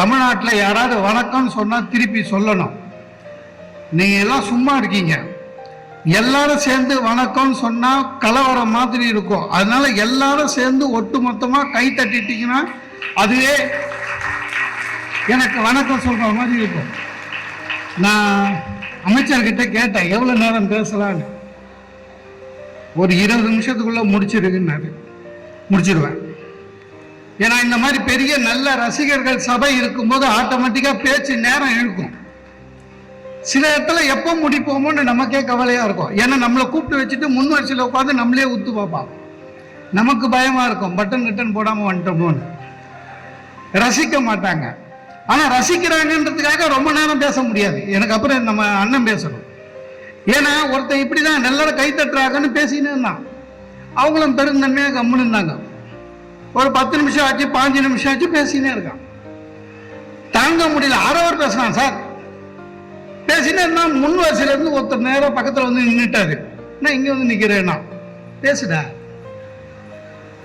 தமிழ்நாட்டில் யாராவது வணக்கம்னு சொன்னால் திருப்பி சொல்லணும். நீங்கள் எல்லாம் சும்மா இருக்கீங்க. எல்லாரும் சேர்ந்து வணக்கம்னு சொன்னால் கலவரம் மாதிரி இருக்கும். அதனால எல்லாரும் சேர்ந்து ஒட்டு மொத்தமாக கை தட்டிட்டீங்கன்னா அதுவே எனக்கு வணக்கம் சொல்கிற மாதிரி இருக்கும். நான் அமைச்சர்கிட்ட கேட்டேன் எவ்வளோ நேரம் பேசலான்னு ஒரு இருபது நிமிஷத்துக்குள்ளே முடிச்சிருக்குன்னாரு முடிச்சிருவேன். ஏன்னா இந்த மாதிரி பெரிய நல்ல ரசிகர்கள் சபை இருக்கும்போது ஆட்டோமேட்டிக்கா பேச்சு நேரம் இழுக்கும். சில இடத்துல எப்போ முடிப்போமோன்னு நமக்கே கவலையா இருக்கும். ஏன்னா நம்மளை கூப்பிட்டு வச்சுட்டு முன் வரிசையில் உட்காந்து நம்மளே ஊத்து பார்ப்பான். நமக்கு பயமா இருக்கும். பட்டன் ரிட்டன் போடாம வந்துட்டோமோன்னு. ரசிக்க மாட்டாங்க. ஆனா ரசிக்கிறாங்கன்றதுக்காக ரொம்ப நேரம் பேச முடியாது. எனக்கு அப்புறம் நம்ம அண்ணன் பேசணும். ஏன்னா ஒருத்தன் இப்படிதான் எல்லாரும் கை தட்டுறாங்கன்னு பேசினே இருந்தான் அவங்களும் பெருந்தன்மையாக கம்முன்னு இருந்தாங்க. ஒரு பத்து நிமிஷம் ஆச்சு பாஞ்சு நிமிஷம் ஆச்சு பேசினே இருக்கான். தாங்க முடியல ஆறவர் பேசுறான் சார். பேசினே இருந்தான் முன் வரிசையில இருந்து ஒருத்தர் நேரம் பக்கத்துல வந்து நின்றுட்டாரு நான் இங்க வந்து நிக்கிறேன்னா. பேசுடா.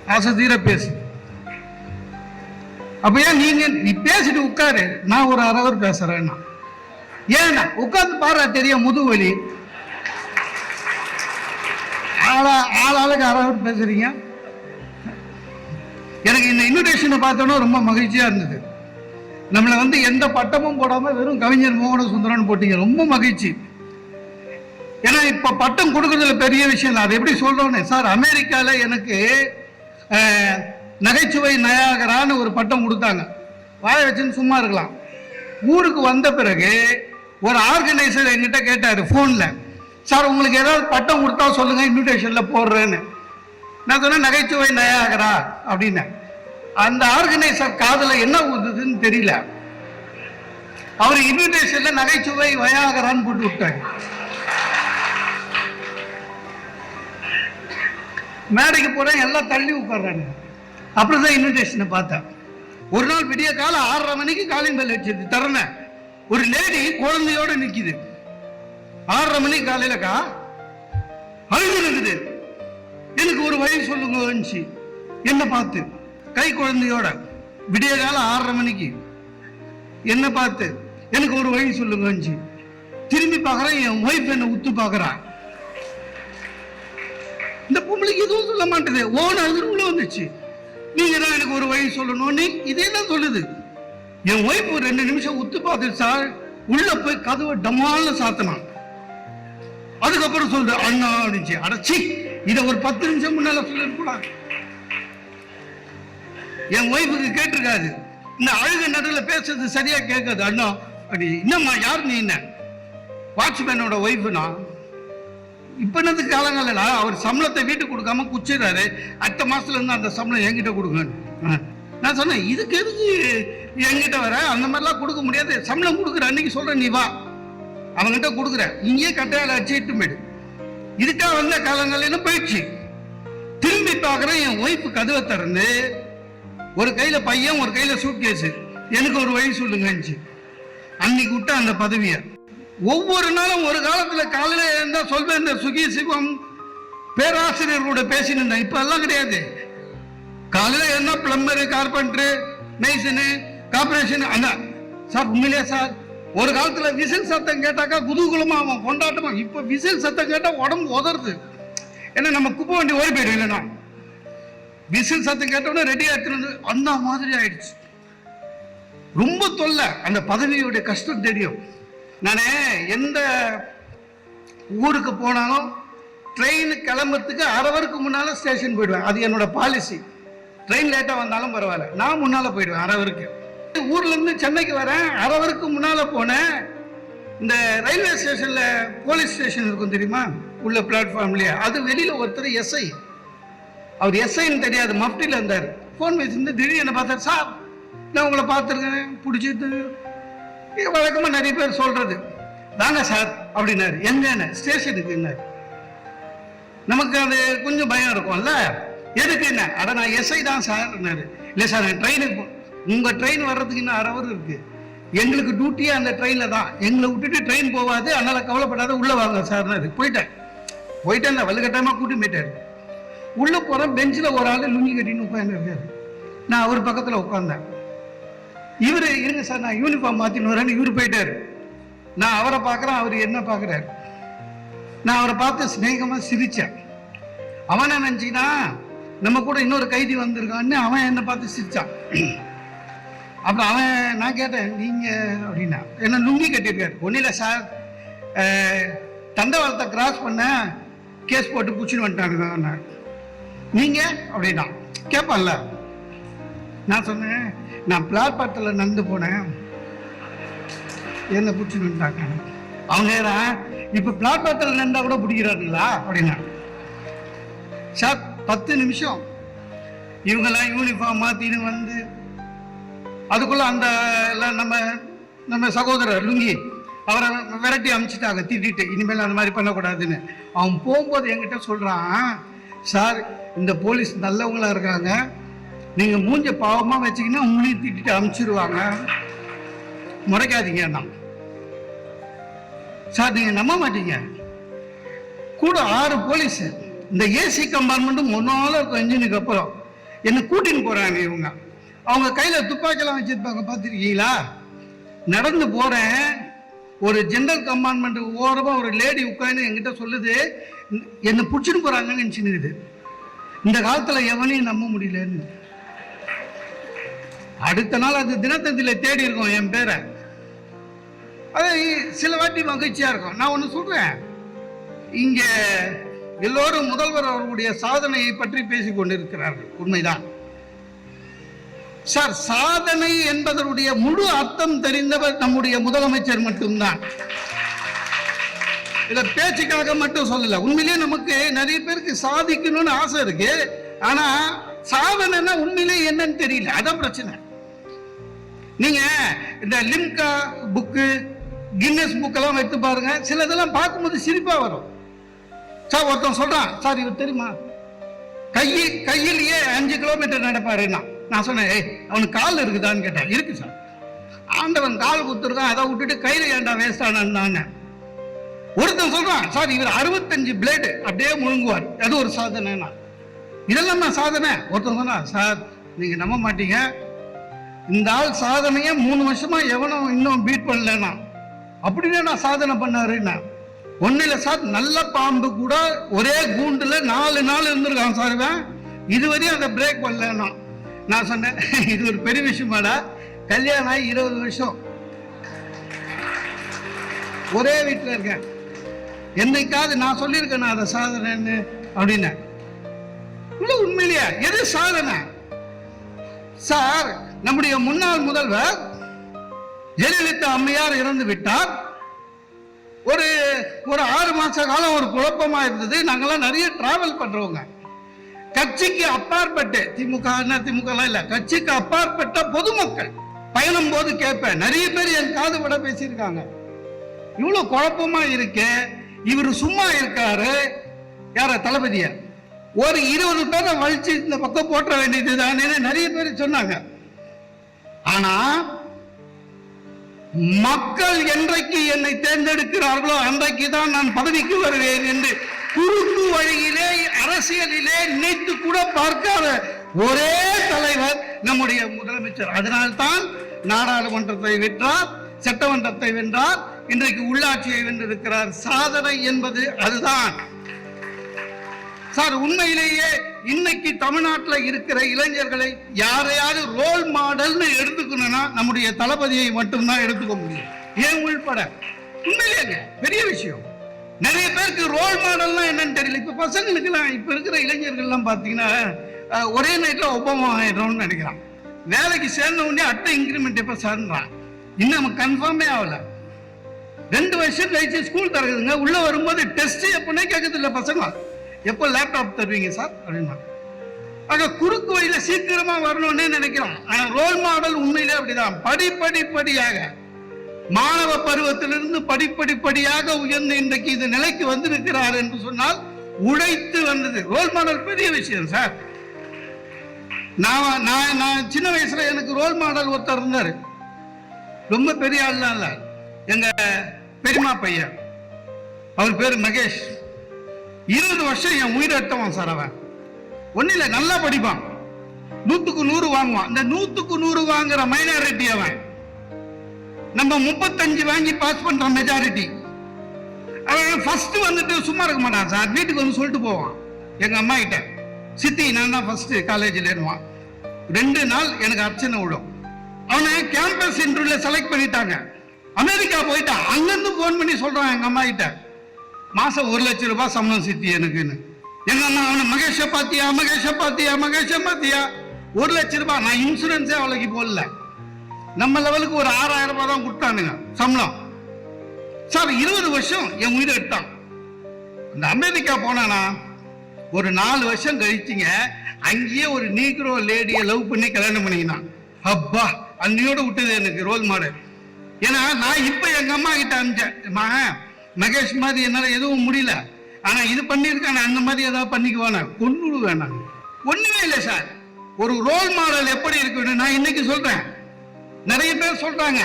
ஆசை பேசு. அப்ப ஏன் நீங்க நீ பேசிட்டு உட்காரு. நான் ஒரு அரை அவர் பேசுறேன்னா. ஏன்னா உட்கார்ந்து பாரு தெரியும் முதுவலி ஆளா ஆளாளுக்கு அவர் பேசுறீங்க. எனக்கு இந்த இன்விடேஷனை பார்த்தோன்னா ரொம்ப மகிழ்ச்சியாக இருந்தது. நம்மளை வந்து எந்த பட்டமும் போடாமல் வெறும் கவிஞர் மோகன சுந்தரன் போட்டீங்க. ரொம்ப மகிழ்ச்சி. ஏன்னா இப்போ பட்டம் கொடுக்கறதுல பெரிய விஷயம் தான் அது எப்படி சொல்கிறோன்னு சார் அமெரிக்காவில் எனக்கு நகைச்சுவை நயாகரான்னு ஒரு பட்டம் கொடுத்தாங்க. வாய வச்சுன்னு சும்மா இருக்கலாம். ஊருக்கு வந்த பிறகு ஒரு ஆர்கனைசர் என்கிட்ட கேட்டார் ஃபோனில். சார் உங்களுக்கு ஏதாவது பட்டம் கொடுத்தா சொல்லுங்கள் இன்விடேஷனில் போடுறேன்னு. நான் சொன்னேன் நகைச்சுவை நயாகரா? அப்படின்னேன் அந்த ஆர்கனைசர் காதல என்ன ஊதுதுன்னு தெரியல. அவர் இன்விடேஷன்ல நகைச்சுவை வயாகரான்னு போட்டு விட்டாங்க மேடைக்கு போறேன் எல்லாம் தள்ளி உட்கார்றாங்க. அப்புறம் தான் இன்விடேஷனை பார்த்தேன். ஒரு நாள் விடிய காலம் ஆறரை மணிக்கு காலிங் பெல் அடிச்சது திறனை ஒரு லேடி குழந்தையோட நிக்குது. ஆறரை மணிக்கு காலையிலக்கா? அழுது இருக்குது. எனக்கு ஒரு வழி சொல்லுங்க என்ன பார்த்து? கை குழந்தையோட விடிய காலம் ஆறரை மணிக்கு. என்ன பார்த்து? எனக்கு ஒரு வழி சொல்லுங்க வந்துச்சு திரும்பி பார்க்கறேன் என் ஒய்ஃப் என்ன உத்து பார்க்கறான் இந்த பொம்பளைக்கு எதுவும் சொல்ல மாட்டேது. ஓன அதிர்வுல வந்துச்சு. நீங்க தான் எனக்கு ஒரு வழி சொல்லணும்னு இதே தான் சொல்லுது. என் ஒய்ஃப் ஒரு ரெண்டு நிமிஷம் உத்து பார்த்துட்டு சார் உள்ள போய் கதவை டமால்னு சாத்தினான். அதுக்கப்புறம் சொல்ற அண்ணா அப்படிச்சு அடைச்சி இத ஒரு பத்து நிமிஷம் முன்னால சொல்லிருக்கூடாது என் ஒய்ஃபுக்கு கேட்டிருக்காது இந்த அழுக நடுவில் பேசுறது சரியா கேட்காது. அண்ணா அப்படி என்னம்மா யார் நீ என்ன? வாட்ச்மேனோட ஒய்ஃபுனா இப்ப என்னது காலங்கள்ல அவர் சம்பளத்தை வீட்டுக்கு கொடுக்காம குச்சிடுறாரு அடுத்த மாசத்துல இருந்து அந்த சம்பளம் என்கிட்ட கொடுங்க நான் சொன்னேன் இதுக்கு எதுக்கு என்கிட்ட வர? அந்த மாதிரிலாம் கொடுக்க முடியாது. சம்பளம் கொடுக்குற அன்னைக்கு சொல்ற நீ வா. அவன்கிட்ட கொடுக்குற இங்கேயே கட்டையால் அடிச்சு இட்டு போயிடு. இதுக்காக வந்த காலங்களிலும் போயிடுச்சு? திரும்பி பார்க்குறேன் என் ஒய்ஃபு கதவை திறந்து ஒரு கையில பையன் ஒரு கையில சூட்கேஸு எனக்கு ஒரு வழி சொல்லுங்கன்னு அன்னைக்கு விட்ட அந்த பதவியை. ஒவ்வொரு நாளும் ஒரு காலத்துல காலையில இருந்தா சொல்வேன் இந்த சுகி சிவம் பேராசிரியர்களோட பேசினேன் இப்ப எல்லாம் கிடையாது. காலையில என்ன பிளம்பரு கார்பெண்டரு மெய்சனு கார்பரேஷன் அந்த சார் உண்மையிலே சார் ஒரு காலத்துல விசில் சத்தம் கேட்டாக்கா குதூகுலமா அவன் கொண்டாட்டமா? இப்ப விசில் சத்தம் கேட்டா உடம்பு உதறது. ஏன்னா நம்ம குப்பை வண்டி ஓடி போயிடும் இல்லைன்னா. விசில் சத்தம் கேட்டோன்னே ரெடி ஆயிடுச்சு அந்த மாதிரி ஆயிடுச்சு. ரொம்ப தொல்லை. அந்த பதவியுடைய கஷ்டம் தெரியும். நானே எந்த ஊருக்கு போனாலும் ட்ரெயின் கிளம்புறதுக்கு அரை வருக்கு முன்னால ஸ்டேஷன் போயிடுவேன். அது என்னோட பாலிசி ட்ரெயின் லேட்டாக வந்தாலும் பரவாயில்ல. நான் முன்னால் போயிடுவேன் அரை வருக்கு ஊர்ல இருந்து சென்னைக்கு வரேன். அரை வருக்கு முன்னால போனேன். இந்த ரயில்வே ஸ்டேஷன்ல போலீஸ் ஸ்டேஷன் இருக்கும் தெரியுமா? உள்ள பிளாட்ஃபார்ம்லயே. அது வெளியில ஒருத்தர் எஸ்ஐ. அவர் எஸ்ஐன்னு தெரியாது மஃப்டியில் இருந்தார். ஃபோன் வச்சிருந்து திடீர்னு என்ன பார்த்தாரு சார் நான் உங்களை பார்த்துருக்கேன். பிடிச்சிட்டு. வழக்கமாக வழக்கமா நிறைய பேர் சொல்றது. வாங்க சார் அப்படின்னாரு. எங்கன்னு ஸ்டேஷனுக்குன்னாரு நமக்கு அது கொஞ்சம் பயம் இருக்கும்ல. எதுக்கு என்ன? அட நான் எஸ்ஐ தான் சார்னாரு இல்லை சார் நான் ட்ரெயினுக்கு உங்கள் உங்க ட்ரெயின் வர்றதுக்கு இன்னும் அரை hour இருக்கு. எங்களுக்கு டியூட்டியே அந்த ட்ரெயினில் தான். எங்களை விட்டுட்டு ட்ரெயின் போகாது அதனால கவலைப்படாத உள்ளே வாங்க சார்னாரு போயிட்டேன். போயிட்டேன் நான் வலுக்கட்டாயமாக கூட்டி போயிட்டார். உள்ளே போகிறேன் பெஞ்சில் ஒரு ஆள் லுங்கி கட்டின்னு உட்காந்து இருக்காரு நான் அவர் பக்கத்தில் உட்காந்தேன் இவர் இருங்க சார் நான் யூனிஃபார்ம் மாற்றின்னு வரேன்னு இவர் போயிட்டார். நான் அவரை பார்க்குறேன் அவர் என்ன பார்க்குறாரு? நான் அவரை பார்த்து ஸ்நேகமாக சிரித்தேன் அவன் என்ன நம்ம கூட இன்னொரு கைதி வந்திருக்கான்னு அவன் என்னை பார்த்து சிரித்தான் அப்புறம் அவன் நான் கேட்டேன் நீங்கள் அப்படின்னா என்ன லுங்கி கட்டியிருக்காரு. ஒன்றும் இல்லை சார் தண்டவாளத்தை கிராஸ் பண்ண கேஸ் போட்டு பிடிச்சின்னு வந்துட்டாங்க நீங்கள் அப்படின்னா கேட்பான்ல நான் சொன்னேன் நான் பிளாட்பாரத்தில் நடந்து போனேன். என்ன பிடிச்சின்னு வந்துட்டாங்க. அவங்க ஏறான் இப்போ பிளாட்பாரத்தில் நடந்தா கூட பிடிக்கிறாருங்களா அப்படின்னா. சார் பத்து நிமிஷம். இவங்கெல்லாம் யூனிஃபார்ம் மாற்றின்னு வந்து அதுக்குள்ள அந்த எல்லாம் நம்ம நம்ம சகோதரர் லுங்கி அவரை விரட்டி அமுச்சிட்டாங்க திட்டிட்டு இனிமேல் அந்த மாதிரி பண்ணக்கூடாதுன்னு. அவன் போகும்போது என்கிட்ட சொல்றான் சார் இந்த போலீஸ் நல்லவங்களா இருக்காங்க. நீங்க மூஞ்ச பாவமா வச்சீங்கன்னா உங்களையும் திட்டிட்டு அமுச்சிடுவாங்க முறைக்காதீங்க நான் சார் நீங்க நம்ப மாட்டீங்க. கூட ஆறு போலீஸ் இந்த ஏசி கம்பார்ட்மெண்ட்டும் முன்னால இருக்கும் இன்ஜினுக்கு அப்புறம். என்னை கூட்டின்னு போறாங்க இவங்க. அவங்க கையில துப்பாக்கிலாம் வச்சிருப்பாங்க பார்த்துருக்கீங்களா? நடந்து போறேன். ஒரு ஜென்ரல் கம்பார்ட்மெண்ட் ஓரமா ஒரு லேடி உட்காந்து என்கிட்ட சொல்லுது என்னை பிடிச்சிட்டு போறாங்கன்னு நினைச்சுன்னு இந்த காலத்துல எவனையும் நம்ப முடியலன்னு. அடுத்த நாள் அது தினத்தந்தில தேடி இருக்கோம் என் பேரை. அது சில வாட்டி மகிழ்ச்சியா இருக்கும். நான் ஒன்று சொல்றேன். இங்க எல்லோரும் முதல்வர் அவர்களுடைய சாதனையை பற்றி பேசிக் கொண்டிருக்கிறார்கள் உண்மைதான். சார் சாதனை என்பதனுடைய முழு அர்த்தம் தெரிந்தவர் நம்முடைய முதலமைச்சர் மட்டும்தான். இதை பேச்சுக்காக மட்டும் சொல்லல. உண்மையிலேயே நமக்கு நிறைய பேருக்கு சாதிக்கணும்னு ஆசை இருக்கு. ஆனா சாதனைனா உண்மையிலேயே என்னன்னு தெரியல. அதான் பிரச்சனை. நீங்க இந்த லிம்கா புக்கு கின்னஸ் புக்கெல்லாம் வைத்து பாருங்க. சிலதெல்லாம் பார்க்கும்போது சிரிப்பா வரும். சார் ஒருத்தன் சொல்றான். சார் இவர் தெரியுமா? கையில் கையிலேயே அஞ்சு கிலோமீட்டர் நடப்பாருன்னா நான் சொன்னேன் ஏய் அவனுக்கு கால் இருக்குதான்னு கேட்டேன். இருக்கு சார் ஆண்டவன் கால் குத்துருக்கான் அதை விட்டுட்டு கையில ஏன்டா வேஸ்ட் ஆனான்னு? ஒருத்தன் சொல்றான் சார் இவர் அறுபத்தஞ்சு பிளேடு அப்படியே முழுங்குவார். அது ஒரு சாதனைனா. இதெல்லாம் நான் சாதனை. ஒருத்தன் சொன்னா சார் நீங்க நம்ப மாட்டீங்க. இந்த ஆள் சாதனையை மூணு வருஷமா எவனும் இன்னும் பீட் பண்ணலன்னா அப்படின்னு நான் சாதனை பண்ணாருன்னா? ஒன்னும் இல்லை சார் நல்ல பாம்பு கூட ஒரே கூண்டுல நாலு நாள் இருந்திருக்கான் சார் இவன். இதுவரையும் அதை பிரேக் பண்ணலன்னா நான் சொன்னேன். இது ஒரு பெரிய விஷயமாடா. கல்யாணம் ஆகி இருபது வருஷம். ஒரே வீட்டில் இருக்கேன். என்னைக்காவது நான் சொல்லியிருக்கேன் நான் அதை சாதனைன்னு அப்படின்னு இவ்வளவு உண்மையிலேயே எது சாதனை? சார் நம்முடைய முன்னாள் முதல்வர் ஜெயலலிதா அம்மையார் இறந்து விட்டார். ஒரு ஒரு ஆறு மாச காலம் ஒரு குழப்பமா இருந்தது. நாங்கெல்லாம் நிறைய டிராவல் பண்றவங்க. கட்சிக்கு அப்பாற்பட்டு திமுக திமுக எல்லாம் இல்ல கட்சிக்கு அப்பாற்பட்ட பொதுமக்கள் பயணம் போது கேட்பேன் நிறைய பேர் என் காது விட பேசியிருக்காங்க. இவ்வளவு குழப்பமா இருக்கு இவர் சும்மா இருக்காரு யார தளபதிய? ஒரு இருபது பேரை வலிச்சு இந்த பக்கம் போட்ட வேண்டியதுதான் நிறைய பேர் சொன்னாங்க. ஆனா மக்கள் என்றைக்கு என்னை தேர்ந்தெடுக்கிறார்களோ அன்றைக்கு தான் நான் பதவிக்கு வருவேன் என்று குறுக்கு வழியிலே அரசியலிலே நினைத்து கூட பார்க்காத ஒரே தலைவர் நம்முடைய முதலமைச்சர். அதனால்தான் நாடாளுமன்றத்தை வென்றார் சட்டமன்றத்தை வென்றார் இன்றைக்கு உள்ளாட்சியை வென்றிருக்கிறார். சாதனை என்பது அதுதான். சார் உண்மையிலேயே இன்னைக்கு தமிழ்நாட்டில் இருக்கிற இளைஞர்களை யாரையாவது ரோல் மாடல்னு எடுத்துக்கணும்னா நம்முடைய தளபதியை மட்டும்தான் எடுத்துக்க முடியும். ஏன் உள்பட? உண்மையிலேங்க பெரிய விஷயம். நிறைய பேருக்கு ரோல் மாடல்னா என்னன்னு தெரியல. இப்ப பசங்களுக்குலாம் இப்ப இருக்கிற இளைஞர்கள்லாம் பாத்தீங்கன்னா ஒரே நைட்ல ஒப்பமா ஆயிடுறோம்னு நினைக்கிறான். வேலைக்கு சேர்ந்த உடனே அட்டை இன்க்ரிமெண்ட் எப்ப சேர்ந்தான் இன்னும் நம்ம கன்ஃபார்மே ஆகல. ரெண்டு வருஷம் கழிச்சு ஸ்கூல் திறக்குதுங்க. உள்ள வரும்போது டெஸ்ட் எப்பனே கேட்கறது இல்ல பசங்க. எப்போ லேப்டாப் தருவீங்க சார் அப்படின்னா. ஆக குறுக்கு வழியில சீக்கிரமா வரணும்னு நினைக்கிறோம். ஆனா ரோல் மாடல் உண்மையிலே அப்படிதான். படிப்படி படியாக மாணவ பருவத்திலிருந்து படிப்படிப்படியாக உயர்ந்து இன்றைக்கு இந்த நிலைக்கு வந்திருக்கிறார் என்று சொன்னால் உழைத்து வந்தது. ரோல் மாடல் பெரிய விஷயம் சார். நான் நான் நான் சின்ன வயசுல எனக்கு ரோல் மாடல் ஒருத்தர் இருந்தார். ரொம்ப பெரிய ஆள்லாம் இல்ல. எங்க பெரியமா பையன். அவர் பேர் மகேஷ். இருபது வருஷம் என் உயிர் எடுத்தவன் சார் அவன். ஒன்னும் இல்லை நல்லா படிப்பான். நூத்துக்கு நூறு வாங்குவான். இந்த நூத்துக்கு நூறு வாங்குற மைனாரிட்டி அவன். நம்ம முப்பத்தஞ்சு வாங்கி பாஸ் பண்ற மெஜாரிட்டி அவன் ஃபர்ஸ்ட் வந்துட்டு சும்மா இருக்க மாட்டான் சார் வீட்டுக்கு வந்து சொல்லிட்டு போவான். எங்க அம்மா கிட்ட சித்தி நான் தான் ஃபர்ஸ்ட் காலேஜில் ஏறுவான் ரெண்டு நாள் எனக்கு அர்ச்சனை விடும். அவனை கேம்பஸ் இன்டர்வியூல செலக்ட் பண்ணிட்டாங்க. அமெரிக்கா போயிட்டான் அங்கிருந்து ஃபோன் பண்ணி சொல்றான் எங்க அம்மா கிட்ட. மாசம் ஒரு லட்சம் ரூபாய் சம்பளம் சித்தி எனக்குன்னு. எங்க அம்மா அவனை மகேஷ பாத்தியா மகேஷ பாத்தியா மகேஷ பாத்தியா? ஒரு லட்சம் ரூபாய். நான் இன்சூரன்ஸே அவளுக்கு போடல. நம்ம லெவலுக்கு ஒரு ஆறாயிரம் ரூபாய் தான் கொடுத்தானுங்க சம்பளம். சார் இருபது வருஷம் என் உயிரை எடுத்தான். இந்த அமெரிக்கா போனானா? ஒரு நாலு வருஷம் கழிச்சுங்க அங்கேயே ஒரு நீக்ரோ லேடியை லவ் பண்ணி கல்யாணம் பண்ணிக்கினான். அப்பா அன்னையோட விட்டது எனக்கு ரோல் மாடல் ஏன்னா நான் இப்ப எங்க அம்மா கிட்ட அனுப்பிச்சேன். மகன் மகேஷ் மாதிரி என்னால எதுவும் முடியல. ஆனா இது பண்ணியிருக்கானே அந்த மாதிரி ஏதாவது பண்ணிக்குவானே. கொண்டு வேணாம் ஒண்ணுமே இல்லை சார். ஒரு ரோல் மாடல் எப்படி இருக்குன்னு நான் இன்னைக்கு சொல்றேன். நிறைய பேர் சொல்றாங்க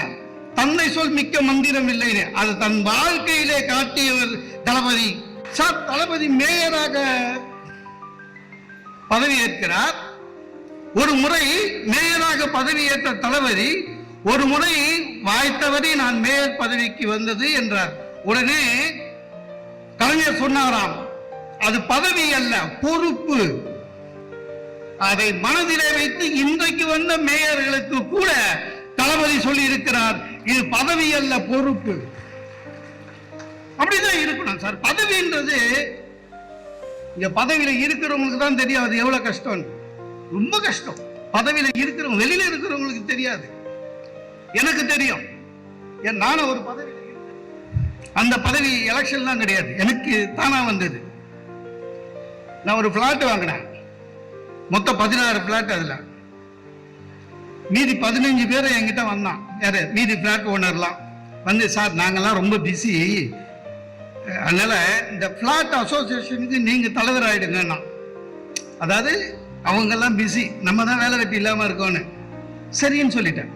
தந்தை சொல் மிக்க மந்திரம் இல்லைன்னு. அது தன் வாழ்க்கையிலே காட்டியவர் தளபதி. சார் தளபதி மேயராக பதவியேற்கிறார். ஒரு முறை மேயராக பதவியேற்ற தளபதி ஒரு முறை வாய்த்தவரை நான் மேயர் பதவிக்கு வந்தது என்றார். உடனே கலைஞர் சொன்னாராம் அது பதவி அல்ல பொறுப்பு. அதை மனதிலே வைத்து இன்றைக்கு வந்த மேயர்களுக்கு கூட தளபதி சொல்லி இருக்கிறார் இது பதவி அல்ல பொறுப்பு. அப்படிதான் இருக்கணும் சார். பதவின்றது இங்க பதவியில இருக்கிறவங்களுக்கு தான் தெரியும் அது எவ்வளவு கஷ்டம். ரொம்ப கஷ்டம். பதவியில இருக்கிறவங்க வெளியில இருக்கிறவங்களுக்கு தெரியாது. எனக்கு தெரியும். ஏன் நானும் ஒரு பதவியில அந்த பதவி எலெக்ஷன் தான் கிடையாது. எனக்கு தானா வந்தது. நான் ஒரு பிளாட் வாங்கினேன். மொத்தம் பதினாறு பிளாட் அதுல. மீதி பதினஞ்சு பேர் என்கிட்ட வந்தான். யாரு? மீதி பிளாட் ஓனர்லாம் வந்து சார் நாங்கள்லாம் ரொம்ப பிஸி அதனால் இந்த பிளாட் அசோசியேஷனுக்கு நீங்கள் தலைவர் ஆகிடுங்கண்ணா அதாவது அவங்கெல்லாம் பிஸி நம்ம தான் வேலை வெட்டி இல்லாமல் இருக்கோன்னு சரின்னு சொல்லிட்டேன்.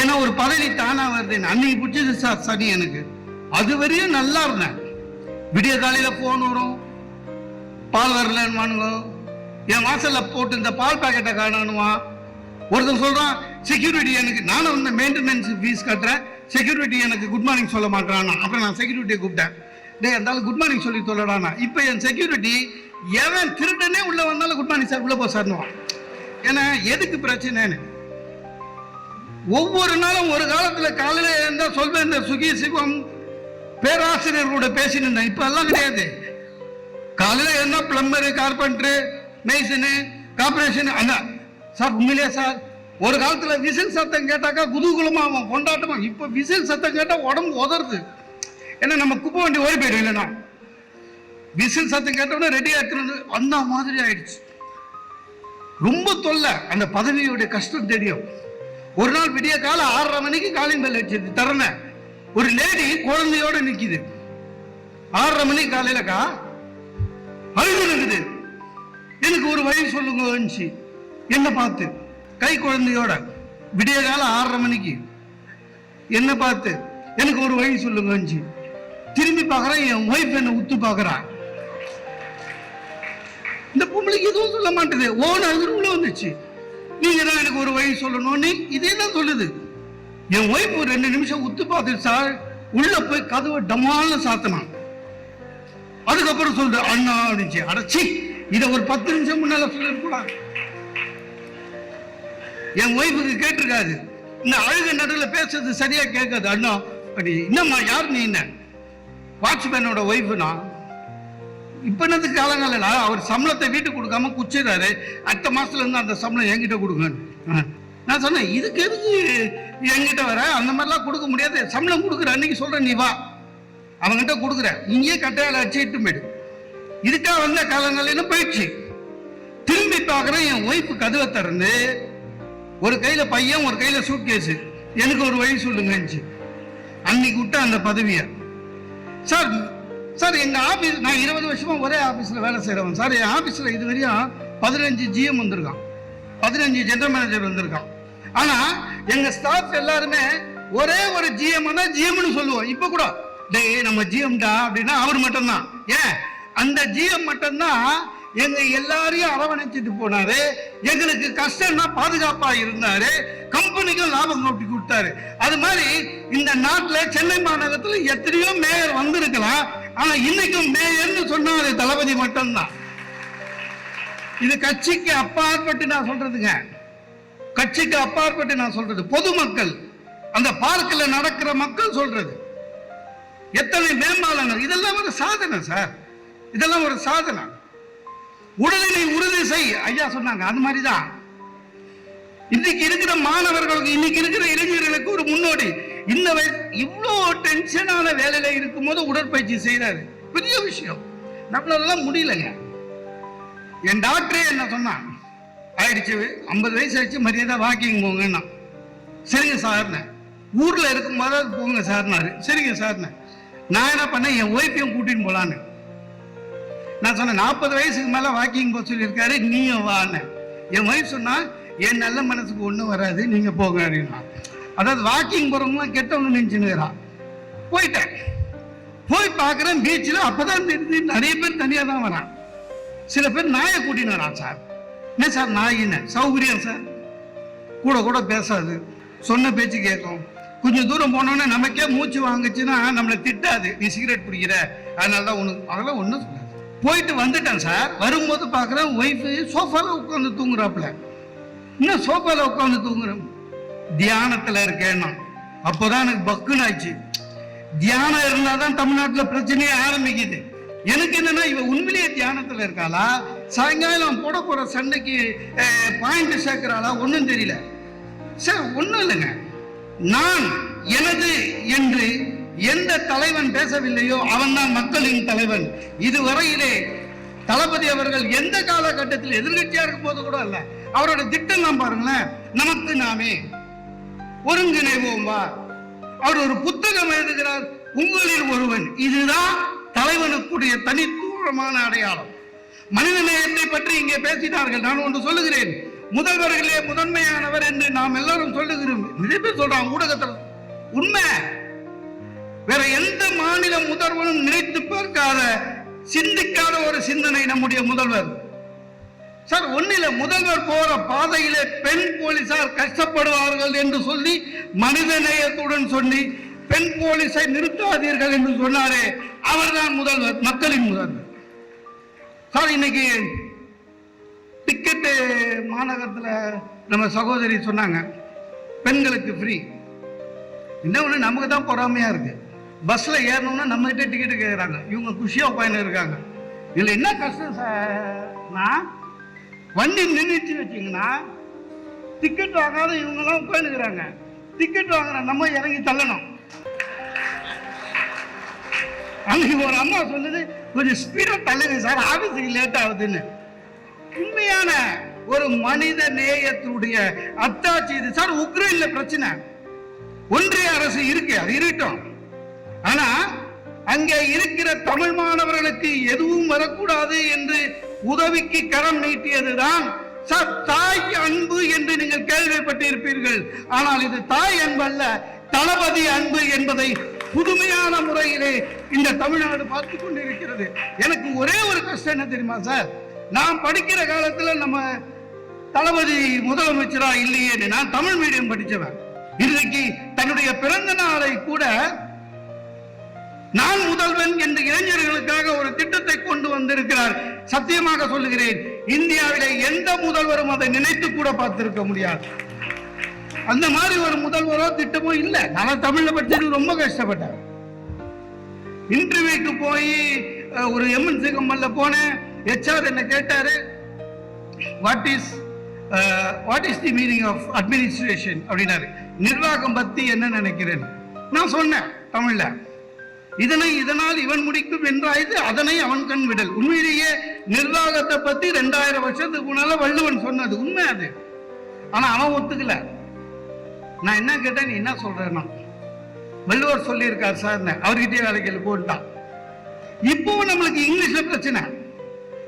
ஏன்னா ஒரு பதவி தானா வருது அன்னைக்கு பிடிச்சது சார் சனி எனக்கு. அது வரையும் நல்லா இருந்தேன். விடிய காலையில் ஃபோன் வரும். பால் வரலன்னு என் வாசலில் போட்டு இந்த பால் பாக்கெட்டை காணணுமா ஒருத்தன் சொல்றான் செக்யூரிட்டி எனக்கு நானும் வந்து மெயின்டெனன்ஸ் ஃபீஸ் கட்டுறேன். செக்யூரிட்டி எனக்கு குட் மார்னிங் சொல்ல மாட்டானா அப்புறம் நான் செக்யூரிட்டியை கூப்பிட்டேன். டேய் இருந்தாலும் குட் மார்னிங் சொல்லி சொல்லடானா இப்போ என் செக்யூரிட்டி எவன் திருடனே உள்ள வந்தாலும் குட் மார்னிங் சார் உள்ள போ சார்னுவான் ஏன்னா எதுக்கு பிரச்சனைன்னு? ஒவ்வொரு நாளும் ஒரு காலத்துல காலையில இருந்தா சொல்வேன் இந்த சுகி சிவம் பேராசிரியர்களோட கூட பேசினேன் இப்ப எல்லாம் கிடையாது. காலையில என்ன பிளம்பரு கார்பெண்டரு மெய்சனு கார்பரேஷன் அண்ணா சார் உண்மையிலே சார் ஒரு காலத்தில் விசில் சத்தம் கேட்டாக்கா குதூகுலமாக அவன் கொண்டாட்டமா? இப்போ விசில் சத்தம் கேட்டால் உடம்பு உதறது. ஏன்னா நம்ம குப்பை வண்டி ஓடி போயிடும் இல்லைன்னா. விசில் சத்தம் கேட்டோம்னா ரெடி ஆக்கணும் அந்த மாதிரி ஆயிடுச்சு. ரொம்ப தொல்லை அந்த பதவியுடைய கஷ்டம் தெரியும். ஒரு நாள் விடிய காலம் ஆறரை மணிக்கு காலிங் பெல் அடிச்சது திறன ஒரு லேடி குழந்தையோட நிற்கிது ஆறரை மணிக்கு காலையிலக்கா? அழுது இருக்குது எனக்கு ஒரு வழி சொல்லுங்க வந்துச்சு என்னை பார்த்து? கை குழந்தையோட விடிய காலம் ஆறரை மணிக்கு. என்ன பார்த்து? எனக்கு ஒரு வழி சொல்லுங்க திரும்பி பார்க்கறேன் என் ஒய்ஃப் என்ன உத்து பார்க்கறான் இந்த பொம்பளைக்கு எதுவும் சொல்ல மாட்டேது. ஓன அழுகுள்ள வந்துச்சு. நீங்க தான் எனக்கு ஒரு வழி சொல்லணும்னு இதே தான் சொல்லுது. என் ஒய்ஃப் ஒரு ரெண்டு நிமிஷம் உத்து பார்த்துட்டு சார் உள்ள போய் கதவை டமால்னு சாத்தினான். அதுக்கப்புறம் சொல்ற அண்ணா அப்படிச்சு அடைச்சி இதை ஒரு பத்து நிமிஷம் முன்னால சொல்லக்கூடாது என் ஒய்ஃபுக்கு கேட்டிருக்காது இந்த அழுக நடுவில் பேசுறது சரியா கேட்காது. அண்ணா அப்படி என்னம்மா யார் நீ என்ன? வாட்ச்மேனோட ஒய்ஃபுனா இப்போ இப்ப என்னது அவர் சம்பளத்தை வீட்டுக்கு கொடுக்காம குச்சிடுறாரு. அடுத்த மாசத்துல இருந்து அந்த சம்பளம் என்கிட்ட கொடுங்க நான் சொன்னேன் இதுக்கு எதுக்கு என்கிட்ட வர? அந்த மாதிரிலாம் கொடுக்க முடியாது. சம்பளம் கொடுக்குற அன்னைக்கு சொல்றேன் நீ வா. அவன்கிட்ட கொடுக்குற இங்கேயே கட்டையால அடிச்சுட்டு போயிடு. இதுக்காக வந்த காலங்களில் போயிடுச்சு? திரும்பி பார்க்குறேன் என் ஒய்ஃபு கதவை திறந்து ஒரு கையில பையன் ஒரு கையில சூட் கேஸ் எனக்கு ஒரு வழி சொல்லுங்கன்னு அன்னைக்கு விட்ட அந்த பதவியை. சார் சார் எங்க ஆபீஸ் நான் இருபது வருஷமா ஒரே ஆபீஸ்ல வேலை செய்யறவன் சார் என் ஆபீஸ்ல இது வரையும் பதினஞ்சு ஜிஎம் வந்திருக்கான். பதினஞ்சு ஜென்ரல் மேனேஜர் வந்திருக்கான். ஆனா எங்க ஸ்டாஃப் எல்லாருமே ஒரே ஒரு ஜிஎம் தான் ஜிஎம்னு சொல்லுவோம். இப்ப கூட டேய் நம்ம ஜிஎம்டா அப்படின்னா அவர் மட்டும்தான். ஏன்? அந்த ஜிஎம் மட்டும்தான் எங்க எல்லாரையும் அரவணைச்சிட்டு போனாரு. எங்களுக்கு கஷ்டம்னா பாதுகாப்பா இருந்தாரு. கம்பெனிக்கும் லாபம் கூட்டி கொடுத்தாரு. அது மாதிரி இந்த நாட்டுல சென்னை மாநகரத்துல எத்தனையோ மேயர் வந்திருக்கலாம். ஆனா இன்னைக்கும் மேயர்னு சொன்னா அது தளபதி மட்டும்தான். இது கட்சிக்கு அப்பாற்பட்டு நான் சொல்றதுங்க. கட்சிக்கு அப்பாற்பட்டு நான் சொல்றது. பொதுமக்கள் அந்த பார்க்கில் நடக்கிற மக்கள் சொல்றது. எத்தனை மேம்பாலங்கள்? இதெல்லாம் ஒரு சாதனை சார். இதெல்லாம் ஒரு சாதனை. உடலினை உறுதி செய். ஐயா சொன்னாங்க அது மாதிரி தான் இன்னைக்கு இருக்கிற மாணவர்களுக்கு இன்னைக்கு இருக்கிற இளைஞர்களுக்கு ஒரு முன்னோடி. இந்த வயசு இவ்வளோ டென்ஷனான வேலையில இருக்கும்போது உடற்பயிற்சி செய்யறாரு பெரிய விஷயம். நம்மளெல்லாம் முடியலங்க. என் டாக்டரே என்ன சொன்னான்? ஆயிடுச்சு ஐம்பது வயசு ஆயிடுச்சு மரியாதை வாக்கிங் போங்கன்னா சரிங்க சார்னு. ஊர்ல இருக்கும்போது போங்க சார்னாரு. சரிங்க சார்னு. நான் என்ன பண்ணேன் என் ஒய்ஃபையும் கூட்டின்னு போலான்னு. நான் சொன்னேன் நாற்பது வயசுக்கு மேலே வாக்கிங் போக சொல்லியிருக்காரு நீயும் வான்னு என் ஒய்ஃப் சொன்னால் என் நல்ல மனசுக்கு ஒன்றும் வராது நீங்கள் போங்க அப்படின்னா அதாவது வாக்கிங் போகிறவங்களாம் கெட்டவங்க நினைச்சுன்னுறான் போயிட்டேன். போய் பார்க்குறேன் பீச்சில் அப்பதான் தெரிஞ்சு நிறைய பேர் தனியாக தான் வரான் சில பேர் நாயை கூட்டின்னு வரான் சார். என்ன சார் நாயின்னு சௌகரியம் சார். கூட கூட பேசாது. சொன்ன பேச்சு கேட்கும். கொஞ்சம் தூரம் போனோன்னே நமக்கே மூச்சு வாங்குச்சுன்னா நம்மளை திட்டாது. நீ சிகரெட் பிடிக்கிற அதனால தான் உனக்கு அதெல்லாம் ஒன்றும் போயிட்டு வந்துட்டேன் சார். வரும்போது பார்க்குறேன் ஒய்ஃபு சோஃபாவில் உட்காந்து தூங்குறாப்புல. இன்னும் சோஃபாவில் உட்காந்து தூங்குறேன் தியானத்தில் இருக்கேன்னா அப்போதான் எனக்கு பக்குன்னு ஆச்சு தியானம் இருந்தாதான் தமிழ்நாட்டில் பிரச்சனையே ஆரம்பிக்குது. எனக்கு என்னன்னா இவன் உண்மையிலேயே தியானத்தில் இருக்காளா? சாயங்காலம் போட போகிற சண்டைக்கு பாயிண்ட் சேர்க்கிறாளா? ஒன்றும் தெரியல. சார் ஒன்றும் இல்லைங்க. நான் எனது என்று எந்த தலைவன் பேசவில்லையோ அவன்தான் மக்களின் தலைவன். இதுவரையிலே தளபதி அவர்கள் எந்த காலகட்டத்தில் எதிர்கட்சியா இருக்கும் போது கூட அல்ல. அவரோட திட்டம் தான் பாருங்களேன். நமக்கு நாமே ஒருங்கிணைவோம் வா. அவர் ஒரு புத்தகம் எழுதுகிறார். உங்களில் ஒருவன். இதுதான் தலைவனுக்குரிய தனித்துவமான அடையாளம். மனித நேயத்தை பற்றி இங்கே பேசினார்கள். நான் ஒன்று சொல்லுகிறேன். முதல்வர்களே முதன்மையானவர் என்று நாம் எல்லாரும் சொல்லுகிறோம். நிறைய பேர் சொல்றாங்க. ஊடகத்தில். உண்மை. வேற எந்த மாநில முதல்வரும் நினைத்து பார்க்காத சிந்திக்காத ஒரு சிந்தனை நம்முடைய முதல்வர். சார் ஒன்னில முதல்வர் போற பாதையிலே பெண் போலீசார் கஷ்டப்படுவார்கள் என்று சொல்லி மனித நேயத்துடன் சொல்லி பெண் போலீஸை நிறுத்தாதீர்கள் என்று சொன்னாரே அவர்தான் முதல்வர் மக்களின் முதல்வர். சார் இன்னைக்கு டிக்கெட்டு மாநகரத்தில் நம்ம சகோதரி சொன்னாங்க பெண்களுக்கு ஃப்ரீ இன்னொன்று நமக்கு தான் பொறாமையா இருக்கு. பஸ்ல ஏறணும்னா நம்ம கிட்ட டிக்கெட் கேட்குறாங்க இவங்க குஷியா உட்காந்து இருக்காங்க. இதுல என்ன கஷ்டம் சார் வண்டி நின்றுச்சு வச்சிங்கன்னா டிக்கெட் வாங்காத இவங்கெல்லாம் உட்காந்துக்கிறாங்க டிக்கெட் வாங்குற நம்ம இறங்கி தள்ளணும். அன்னைக்கு ஒரு அம்மா சொல்லுது கொஞ்சம் ஸ்பீடா தள்ளுங்க சார் ஆபீஸுக்கு லேட் ஆகுதுன்னு. உண்மையான ஒரு மனித நேயத்துடைய அத்தாட்சி இது. சார் உக்ரைன்ல பிரச்சனை. ஒன்றிய அரசு இருக்கு அது இருக்கட்டும். ஆனா அங்கே இருக்கிற தமிழ் மாணவர்களுக்கு எதுவும் வரக்கூடாது என்று உதவிக்கு கரம் நீட்டியதுதான் சார் தாய் அன்பு என்று நீங்கள் கேள்விப்பட்டிருப்பீர்கள். ஆனால் இது தாய் அன்பு அல்ல தளபதி அன்பு என்பதை புதுமையான முறையிலே இந்த தமிழ்நாடு பார்த்து கொண்டிருக்கிறது. எனக்கு ஒரே ஒரு கஷ்டம் என்ன தெரியுமா சார்? நான் படிக்கிற காலத்துல நம்ம தளபதி முதலமைச்சரா இல்லையே நான் தமிழ் மீடியம் படிச்சவன். இன்றைக்கு தன்னுடைய பிறந்த நாளை கூட நான் முதல்வன் என்ற இளைஞர்களுக்காக ஒரு திட்டத்தை கொண்டு வந்திருக்கிறார். சத்தியமாக சொல்லுகிறேன் இந்தியாவிலே எந்த முதல்வரும் அதை நினைத்து கூட பார்த்திருக்க முடியாது. அந்த மாதிரி ஒரு முதல்வரோ திட்டமோ இல்லை. நான் தமிழ்ல பற்றி ரொம்ப கஷ்டப்பட்டேன். இன்டர்வியூக்கு போய் ஒரு எம்என்சி கம்பல்ல போனேன். ஹெச்ஆர் என்ன கேட்டாரு? What is what is the meaning of administration அப்படின்னாரு. நிர்வாகம் பத்தி என்ன நினைக்கிறேன் நான் சொன்னேன் தமிழ்ல. இதனை இதனால் இவன் முடிக்கும் என்றாய்து அதனை அவன் கண் விடல். உண்மையிலேயே நிர்வாகத்தை பத்தி ரெண்டாயிரம் வருஷத்துக்கு முன்னால வள்ளுவன் சொன்னது உண்மை அது. ஆனா அவன் ஒத்துக்கல. நான் என்ன கேட்டேன் நீ என்ன சொல்றேன்னா வள்ளுவர் சொல்லியிருக்கார் சார் அவர்கிட்டயே வேலைக்கு போட்டான் இப்பவும் நம்மளுக்கு இங்கிலீஷ்ல பிரச்சனை.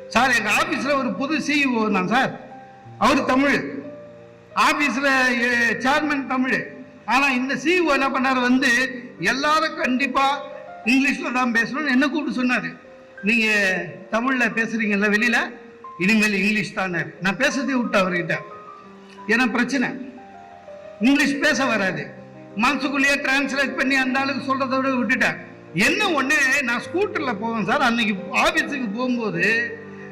சார் எங்க ஆபீஸ்ல ஒரு புது சிஇஓ தான் சார். அவர் தமிழ். ஆபீஸ்ல சேர்மன் தமிழ். ஆனா இந்த சிஇஓ என்ன பண்ணாரு வந்து எல்லாரும் கண்டிப்பா இங்கிலீஷில் தான் பேசணும்னு என்ன கூப்பிட்டு சொன்னார்? நீங்கள் தமிழில் பேசுகிறீங்கல்ல வெளியில்? இனிமேல் இங்கிலீஷ் தானே. நான் பேசுறதே விட்டு அவர்கிட்ட. ஏன்னா பிரச்சனை. இங்கிலீஷ் பேச வராது. மனசுக்குள்ளேயே டிரான்ஸ்லேட் பண்ணி அந்த ஆளுக்கு சொல்கிறத விட விட்டுட்டேன். என்ன ஒன்று நான் ஸ்கூட்டரில் போவேன் சார். அன்னைக்கு ஆஃபீஸுக்கு போகும்போது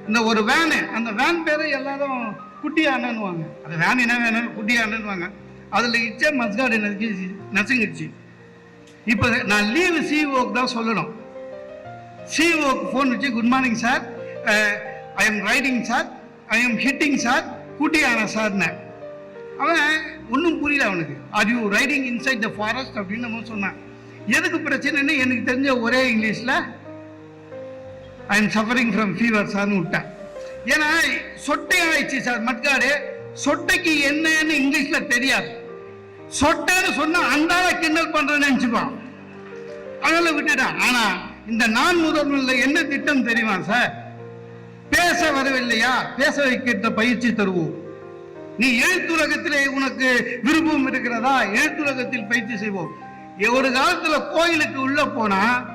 இந்த ஒரு வேனு அந்த வேன் பேரை எல்லாரும் குட்டி அண்ணன்னுவாங்க அந்த வேன் என்ன வேணும் குட்டி அண்ணன்னுவாங்க அதில் இச்சே மஸ்காடு நசுங்கிடுச்சு. இப்போ நான் லீவு சிஓக்கு தான் சொல்லணும். சிஓக்கு ஃபோன் வச்சு good morning sir I am riding sir I am hitting sir கூட்டியான சார்னு அவன் ஒன்றும் புரியல அவனுக்கு. Are you riding inside the forest அப்படின்னு நம்ம சொன்னான். எதுக்கு பிரச்சனைன்னு எனக்கு தெரிஞ்ச ஒரே இங்கிலீஷில் I am suffering from fever சார்னு விட்டேன். ஏன்னா சொட்டை ஆயிடுச்சு சார் மட்காடு சொட்டைக்கு என்னன்னு இங்கிலீஷில் தெரியாது. சொட்டேன்னு சொன்னா அந்த கிண்டல் பண்றேன்னு நினைச்சுப்பான். அதனால விட்டுட்டான் ஆனா இந்த நான் முதல்வர்ல என்ன திட்டம் தெரியுமா சார்? பேச வரவில்லையா? பேச வைக்கின்ற பயிற்சி தருவோம். நீ எழுத்துலகத்திலே உனக்கு விருப்பம் இருக்கிறதா? எழுத்துலகத்தில் பயிற்சி செய்வோம். ஒரு காலத்துல கோயிலுக்கு உள்ள போனா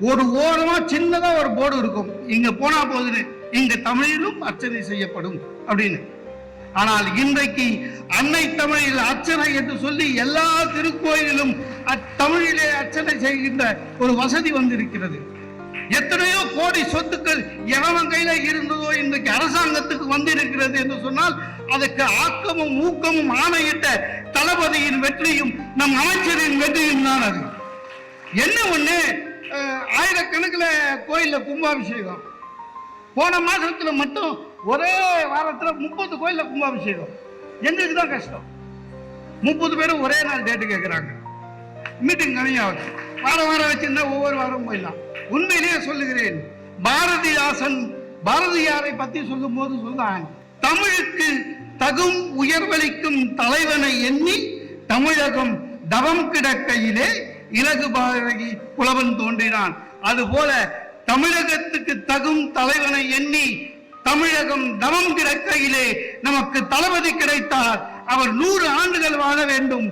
ஒரு ஓரமா சின்னதா ஒரு போர்டு இருக்கும். இங்க போனா போகுதுன்னு இங்க தமிழிலும் அர்ச்சனை செய்யப்படும் அப்படின்னு. ஆனால் இன்றைக்கு அன்னை தமிழில் அர்ச்சனை என்று சொல்லி எல்லா திருக்கோயிலிலும் அத்தமிழிலே அர்ச்சனை செய்கின்ற ஒரு வசதி வந்திருக்கிறது. எத்தனையோ கோடி சொத்துக்கள் எவன் கையில இருந்ததோ இன்றைக்கு அரசாங்கத்துக்கு வந்திருக்கிறது என்று சொன்னால் அதுக்கு ஆக்கமும் ஊக்கமும் ஆணையிட்ட தளபதியின் வெற்றியும் நம் அமைச்சரின் வெற்றியும் தான் அது. என்ன ஒண்ணு ஆயிரக்கணக்கில் கோயில்ல கும்பாபிஷேகம். போன மாசத்துல மட்டும் ஒரே வாரத்தில் முப்பது கோயிலில் கும்பாபிஷேகம். எங்களுக்கு தான் கஷ்டம். முப்பது பேரும் ஒரே நாள் டேட்டு கேட்குறாங்க மீட்டிங் கம்மியாகுது வாரம் வாரம் வச்சிருந்தா ஒவ்வொரு வாரம் போயிடலாம். உண்மையிலேயே சொல்லுகிறேன் பாரதிதாசன் பாரதியாரை பற்றி சொல்லும் போது சொல்றான் தமிழுக்கு தகும் உயர்வளிக்கும் தலைவனை எண்ணி தமிழகம் தவம் கிடக்கையிலே இலகு பாரதி புலவன் தோன்றினான். அதுபோல தமிழகத்துக்கு தகும் தலைவனை எண்ணி தமிழகம் தவம் கிடக்கையிலே நமக்கு தளபதி கிடைத்தார். அவர் நூறு ஆண்டுகள் வாழ வேண்டும்.